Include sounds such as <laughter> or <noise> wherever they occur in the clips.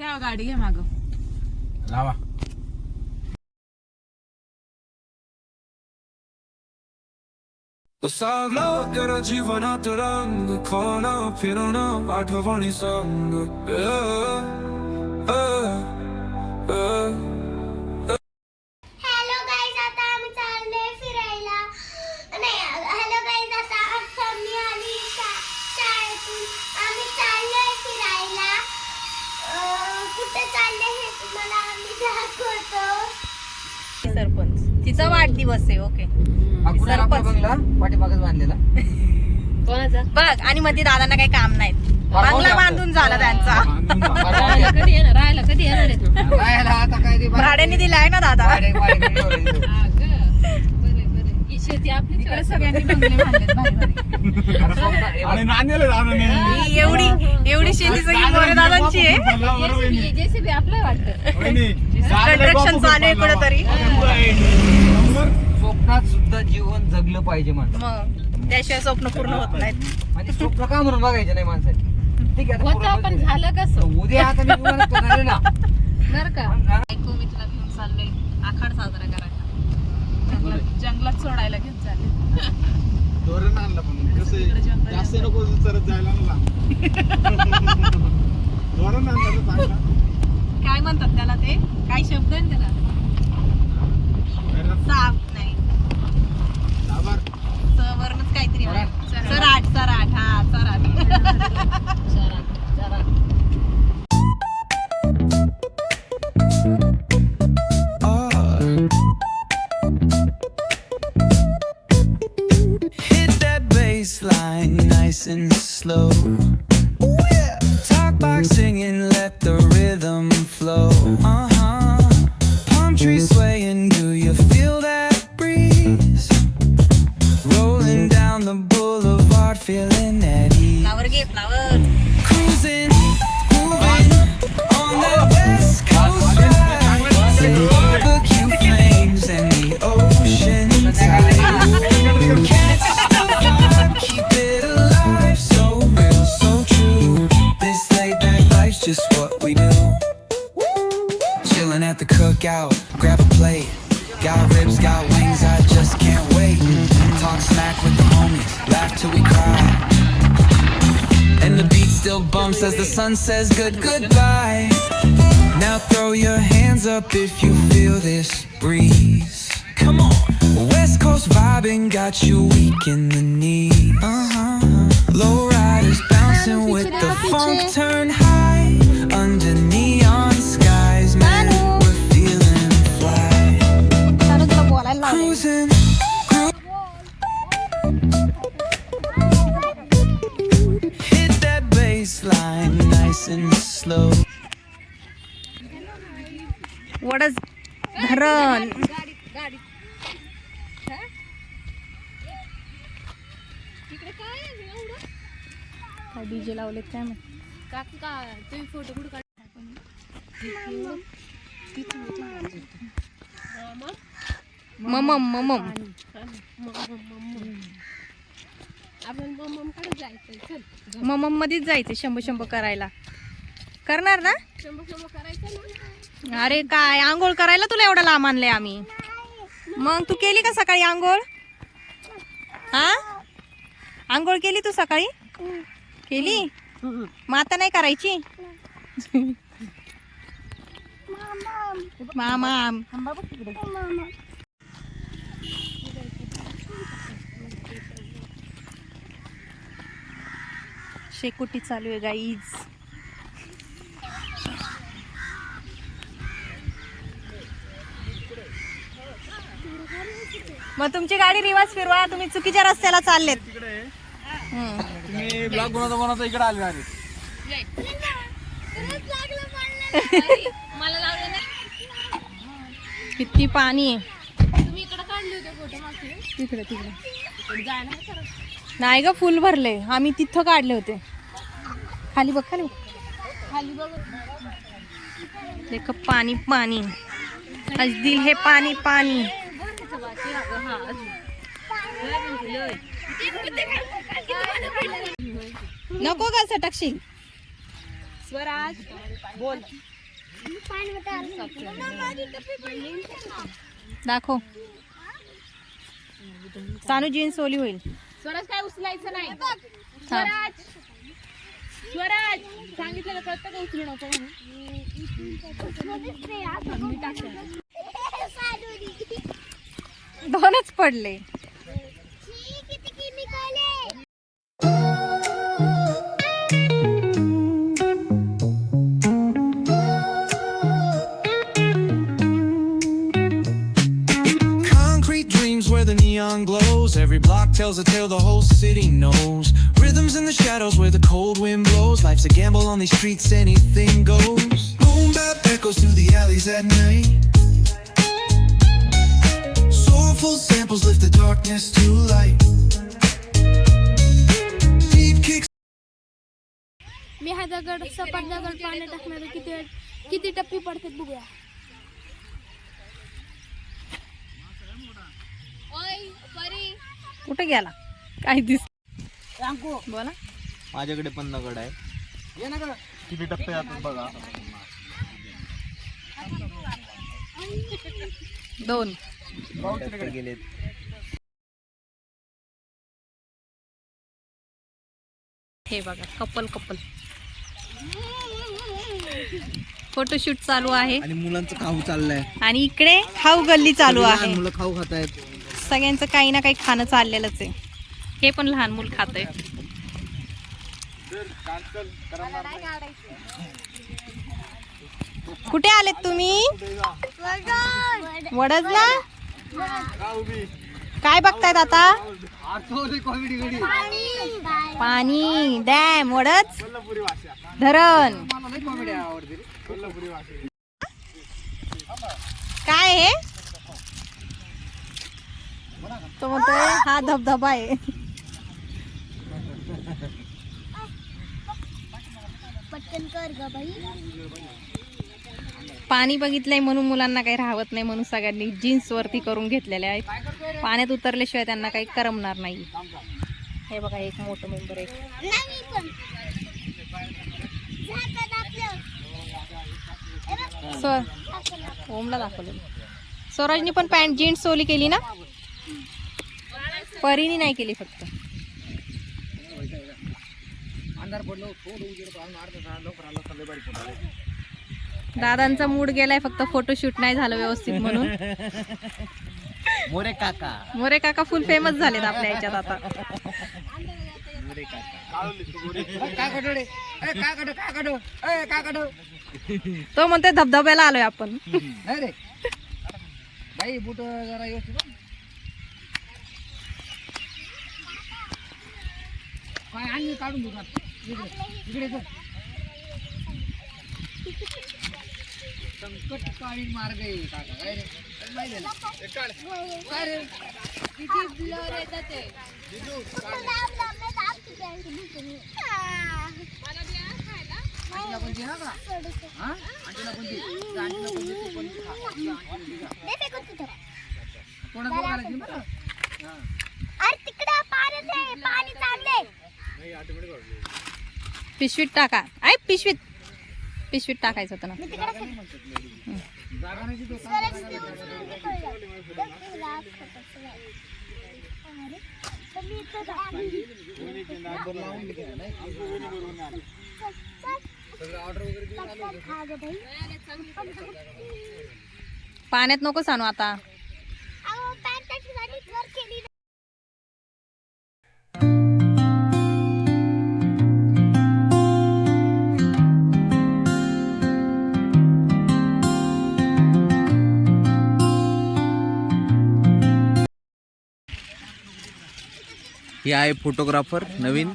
घ्या गाडी घ्या माग. लावा. सागला तेरा जीवनात रंग खोना फिरणं आठवणी संग. वाढदिवस आहे ओके सरपंच. बंगला पाठीमागच बांधलेला. बघ आणि मध्ये दादांना काही काम नाही बंगला बांधून झाला त्यांचा. राहायला आता काय ते बा- भाड्याने दिलाय ना दादा? भाडे- भाडे ठेवलेलं. इकडे सगळ्यांनी बंगले बांधलेत भारी भारी. आता स्वप्न- हे बघ, आणि नांदेला जाणं नाही. ही एवढी एवढी शेती सगळी मोरे दादांची आहे. कंस्ट्रक्शन चालू आहे कुठेतरी. स्वप्नात सुद्धा जगलं पाहिजे मग. त्याशिवाय स्वप्न पूर्ण होत नाहीत. आणि स्वप्न का म्हणून बघायचे नाही माणसाने ठीक आहे आता पूर्ण बघितलं. उद्या आता मी करणार ना. मग घरा- ऐकू मी तुला घेऊन चाललोय आखाड साजरा करायला. जंगलात जंगलात सोडायला घेऊन चालले. धोरण आणलं पण कसं आहे, जास्त नको चरत जायला ना लांब. <laughs> धोरण आणलं तर चांगला. काय म्हणतात त्याला ते? काय शब्द आहे ना त्याला साप. सराट सराट हा सराट Hit that bass line nice and slow. Cruising, moving on the west coast flames and the ocean tide. Catch keep it alive So real, so true. This life's just what we do. Chilling at the cookout, grab a plate. Got ribs, got wings, I just can't wait. Talk smack with the homies, laugh till we cry. And the beat still bumps as the sun says good goodbye. Now throw your hands up if you feel this breeze. Come on. West Coast vibing got you weak in the knee. Uh-huh. Low riders bouncing with the funk turn high. वडच धरण. काय DJ लावलेत काय मग ममम ममम. ममम मध्येच जायचं शंभू शंभू करायला. करणार ना? अरे काय आंघोळ करायला तुला एवढं लांब आणलंय आम्ही. मग तू केली का सकाळी आंघोळ? हा? आंघोळ केली तू सकाळी? केली? मग आता नाही करायची? मामा. शेकोटी चालू आहे गाईज मग तुमची गाडी रिवाज फिरवा तुम्ही चुकीच्या रस्त्याला चाललेत. हम्म. तुम्ही बनवता बनवता इकडे आले किती पाणी आहे. तिकडे तिकडे. नाही ग फुल भरले. आम्ही तिथं काढले होते. खाली बघ खाली बघ. देख पाणी पाणी. आज दिल हे पाणी पाणी. नको का सटकशील स्वराज बोल. दाखव. सानू जीन्स ओली होईल. स्वराज काय उचलायचं नाही. स्वराज. स्वराज. सांगितलेलं कळतं का उचलू नको म्हणून? दोनच पडले. tells a tale the whole city knows. Rhythms in the shadows where the cold wind blows. Life's a gamble on these streets, anything goes. Boom bap echoes through the alleys at night. Soulful samples lift the darkness to light. Deep kicks. मी हा दगड सपाट दगड पाण्यात टाकणार किती वेळ किती टप्पी पडतात बघूया कुठे गेला? काय दिस बोला. माझ्याकडे पण दगड आहे. ये ना गं. किती टप्पे जातात बघा. दोन. गेलेत. हे बघा कपल कपल. फोटोशूट चालू आहे. आणि मुलांचं खाऊ चाललंय. आणि इकडे खाऊ गल्ली चालू लहान आहे. मुलं खाऊ खात आहेत सगळ्यांचं काही ना काही खाणं चाललेलंच आहे. हे पण लहान मूल खात आहे कुठे आलेत तुम्ही? वडजला काय बघतायत आता? पाणी. डॅम वडच धरण. काय हे? तो म्हणतोय हा धबधबा आहे. पटकन कर ग बाई. पाणी बघितलंय म्हणून मुलांना काही राहत नाही म्हणून सगळ्यांनी जीन्स वरती करून घेतलेल्या आहेत. पाण्यात उतरल्याशिवाय त्यांना काही करमणार नाही. हे बघा एक मोठं मेंबर आहे. स्वर ओमला दाखवलेलं. स्वराजनी पण पॅन्ट जीन्स ओली केली ना? परीनी नाही केली फक्त. दादांचा मूड गेलाय फक्त फोटोशूट नाही झालं व्यवस्थित म्हणून. मोरे काका. मोरे काका फुल फेमस झालेत आपल्या याच्यात आता. तो म्हणतोय धबधब्याला आलोय आपण नाही रे बाई बुट जरा व्यवस्थित बघ. काय आणि काढून घेऊ का? इकडे. संकटकालीन मार्ग आहे काका काय रे चल बाई गेला. काय रे किती ब्लर येतात ते लांब लांब नाही दाब किती आहे तुम्ही तुम्ही. आ. आंटीला पण दे हा का हा दे दे, तू खा. कोणाचं बरं. हा. तिकडं चाललंय पिशवीत टाका. आय पिशवीत. पिशवीत टाकायचं होतं ना. जागा नाही तिथं. स्वराज हे आहे फोटोग्राफर नवीन.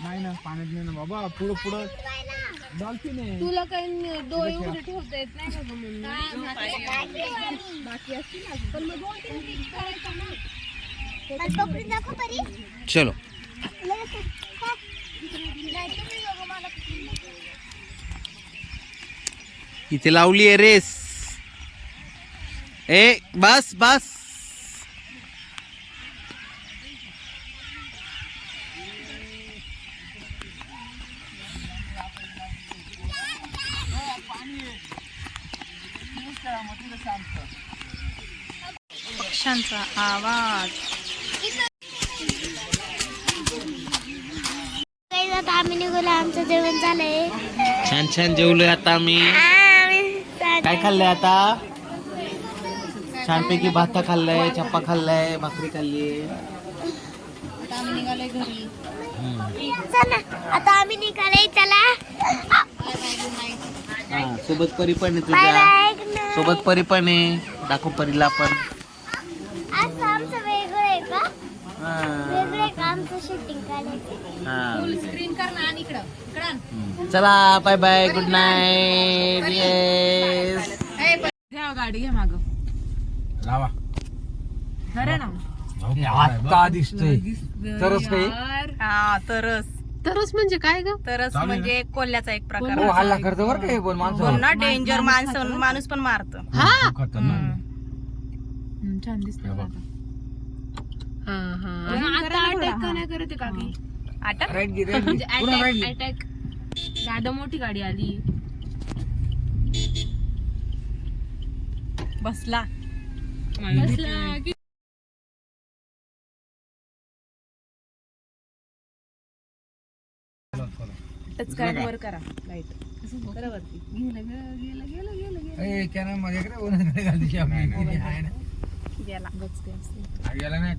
नाही ना पाण्यात नाही ना. बाबा पुढं पुढं. डॉल्फिन आहे. तुला काही डोळे उघडे ठेवता येत नाही का गं मम्मी? मला पकडून दाखव परी. चलो लगेच खा. नाही, तुम्ही दोघं मला पकडून दाखवा. इथे लावली आहे रेस. ए बस बस. पक्ष्यांचा आवाज. काही आता आम्ही निघालो. आमचं जेवण झालंय. छान छान जेवलोय आता आम्ही. काय खाल्लंय आता? छानपैकी भाता खाल्लाय चप्पा खाल्लाय भाकरी खाल्ली. चला आता आम्ही निघाले चला. हा सोबत परी पण तुझ्या. सोबत परी पण आहे दाखव परीला पण. आज आमचं वेगळं आहे का? हा, वेगळं आहे का? आमचं शूटिंग काढायचं. हा. स्क्रीन कर ना आणि इकडं. इकडं आण. चला bye bye good night yes घ्या गाडी घ्या माग. लावा खरं ना? आता दिसतोय. तरच काही? हा तरस तरच म्हणजे काय ग? तरस म्हणजे कोल्ह्याचा एक प्रकार हो हल्ला करतो बरं का हे पण माणसं. हो ना डेंजर माणसं माणूस पण मारत. छान दिसत आता अटॅक का नाही करते काकी अटक राईट गी राईट म्हणजे गी पुन्हा राईट अटॅक अटॅक गाडं मोठी गाडी आली. बसला. बसला की टच कार्ड वर करा. लाइट करा वरती गेलं गेलं गेलं गेलं मध्ये असते <laughs> गेला नाही.